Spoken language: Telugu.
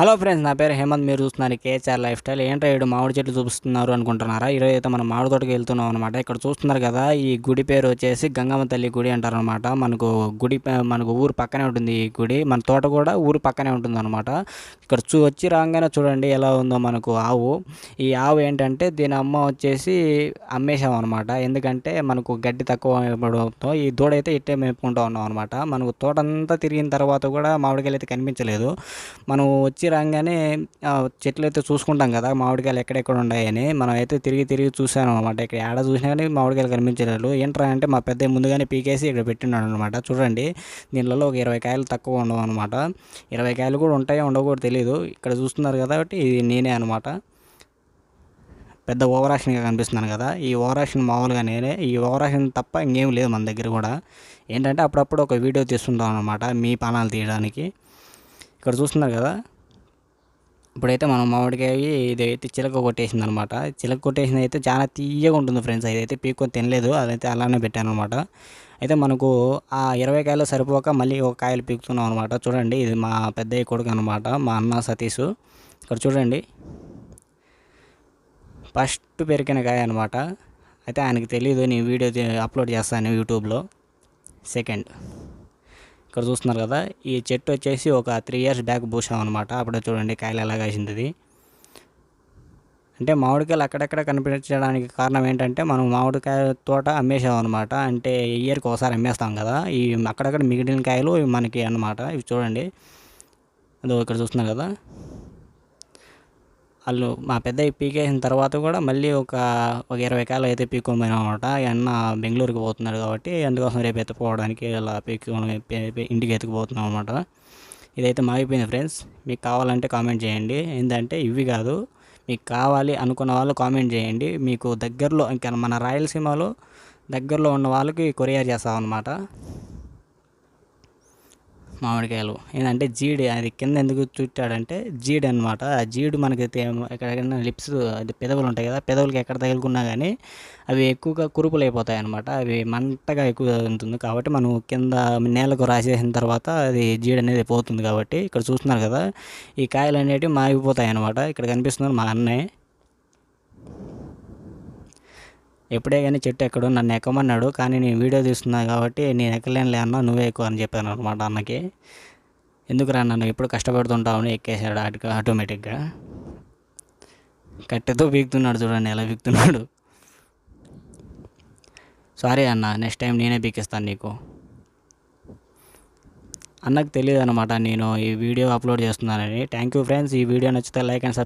హలో ఫ్రెండ్స్ నా పేరు హేమంత్. మీరు చూస్తున్నారు కేహెచ్ఆర్ లైఫ్ స్టైల్. ఏంటో ఏడు మామిడి చెట్లు చూపిస్తున్నారు అనుకుంటున్నారా? ఈరోజు అయితే మనం మామిడి తోటకి వెళ్తున్నాం అనమాట ఇక్కడ చూస్తున్నారు కదా ఈ గుడి పేరు వచ్చేసి గంగమ్మ తల్లి గుడి అంటారనమాట మనకు గుడి మనకు ఊరు పక్కనే ఉంటుంది ఈ గుడి. మన తోట కూడా ఊరు పక్కనే ఉంటుంది అనమాట ఇక్కడ చూ వచ్చి రాగానే చూడండి ఎలా ఉందో మనకు ఆవు. ఈ ఆవు ఏంటంటే దీని అమ్మ వచ్చేసి అమ్మేసాం అనమాట ఎందుకంటే మనకు గడ్డి తక్కువ ఇవ్వడంతో ఈ దూడ అయితే ఇట్టే మేపుకుంటూ ఉన్నాం అనమాట మనకు తోట అంతా తిరిగిన తర్వాత కూడా మామిడికాయలు అయితే కనిపించలేదు. మనం వచ్చి రాగానే చెట్లు అయితే చూసుకుంటాం కదా మామిడికాయలు ఎక్కడెక్కడ ఉన్నాయని. మనం అయితే తిరిగి తిరిగి చూసాను అనమాట ఇక్కడ ఏడ చూసినా కానీ మామిడికాయలు కనిపించలేదు. ఏంట్రా అంటే మా పెద్ద ముందుగానే పీకేసి ఇక్కడ పెట్టినాడు అనమాట చూడండి దీనిలో ఒక ఇరవై కాయలు తక్కువ ఉండవు అనమాట ఇరవై కాయలు కూడా ఉంటాయో ఉండవు కూడా తెలియదు ఇక్కడ చూస్తున్నారు కాబట్టి ఇది నేనే అనమాట పెద్ద ఓవరాక్షన్గా కనిపిస్తున్నాను కదా. ఈ ఓవరాక్షన్ మామూలుగా నేనే. ఈ ఓవరాక్షన్ తప్ప ఇంకేం లేదు మన దగ్గర కూడా. ఏంటంటే అప్పుడప్పుడు ఒక వీడియో తీస్తుంటాం అనమాట మీ పానాలు తీయడానికి. ఇక్కడ చూస్తున్నారు కదా ఇప్పుడైతే మనం మామిడికాయ ఇదైతే చిలక కొట్టేసింది అనమాట చిలక కొట్టేసింది అయితే చాలా తీయగా ఉంటుంది ఫ్రెండ్స్. అదైతే పీక్కొని తినలేదు. అదైతే అలానే పెట్టాను అనమాట అయితే మనకు ఆ ఇరవై కాయలు సరిపోక మళ్ళీ ఒక కాయలు పీకుతున్నాం అనమాట. చూడండి ఇది మా పెద్దయ్య కొడుకు అనమాట మా అన్న సతీష్ ఇక్కడ చూడండి. ఫస్ట్ పెరిగిన కాయ అనమాట. అయితే ఆయనకి తెలియదు నేను వీడియో అప్లోడ్ చేస్తాను యూట్యూబ్లో. సెకండ్. ఇక్కడ చూస్తున్నారు కదా ఈ చెట్టు వచ్చేసి ఒక త్రీ ఇయర్స్ బ్యాక్ పూసాం అనమాట అప్పుడే చూడండి కాయలు ఎలా కాసింది ఇది అంటే మామిడికాయలు అక్కడక్కడ కనిపించడానికి కారణం ఏంటంటే మనం మామిడికాయ తోట అమ్మేసాం అనమాట అంటే ఇయర్కి ఒకసారి అమ్మేస్తాం కదా ఈ అక్కడక్కడ మిగిలిన కాయలు మనకి అన్నమాట. ఇవి చూడండి. అదో ఇక్కడ చూస్తున్నారు కదా. వాళ్ళు మా పెద్ద పీకేసిన తర్వాత కూడా మళ్ళీ ఒక ఒక ఇరవై కాయలు అయితే పీక్కోమని అనమాట అన్న బెంగళూరుకి పోతున్నాడు కాబట్టి అందుకోసం రేపు ఎత్తుకోవడానికి ఇలా పీక్కు ఇంటికి ఎత్తుకుపోతున్నాం అనమాట ఇదైతే మాగిపోయింది ఫ్రెండ్స్. మీకు కావాలంటే కామెంట్ చేయండి. ఏంటంటే ఇవి కాదు మీకు కావాలి అనుకున్న వాళ్ళు కామెంట్ చేయండి. మీకు దగ్గరలో ఇంకా మన రాయలసీమలో దగ్గరలో ఉన్న వాళ్ళకి కొరియర్ చేస్తామన్నమాట. మామిడికాయలు. ఏంటంటే జీడి అది కింద ఎందుకు చుట్టాడంటే జీడి అనమాట ఆ జీడు మనకి తే- ఎక్కడెక్కడైనా లిప్స్ అది పెదవులు ఉంటాయి కదా పెదవులకి ఎక్కడ తగులుకున్నా కానీ అవి ఎక్కువగా కురుపులు అయిపోతాయి అనమాట అవి మంటగా ఎక్కువ ఉంటుంది కాబట్టి మనం కింద నేలకు రాసేసిన తర్వాత అది జీడి అనేది పోతుంది కాబట్టి ఇక్కడ చూస్తున్నారు కదా ఈ కాయలు అనేటివి మాగిపోతాయి అనమాట ఇక్కడ కనిపిస్తున్నారు మా అన్నయ్య. ఎప్పుడే కానీ చెట్టు ఎక్కడు నన్ను ఎక్కమన్నాడు కానీ నేను వీడియో తీస్తున్నా కాబట్టి నేను ఎక్కలేనులే అన్న నువ్వే ఎక్కువ అని చెప్పాను అనమాట అన్నకి. ఎందుకురా నన్ను ఎప్పుడు కష్టపడుతుంటావు ఎక్కేసాడు ఆటో ఆటోమేటిక్గా. కట్టెతో పీకుతున్నాడు చూడండి ఎలా పీకుతున్నాడు. సారీ అన్న నెక్స్ట్ టైం నేనే పీకిస్తాను నీకు. అన్నకు తెలియదు అనమాట నేను ఈ వీడియో అప్లోడ్ చేస్తున్నానని. థ్యాంక్ యూ ఫ్రెండ్స్ ఈ వీడియో నచ్చితే లైక్ అండ్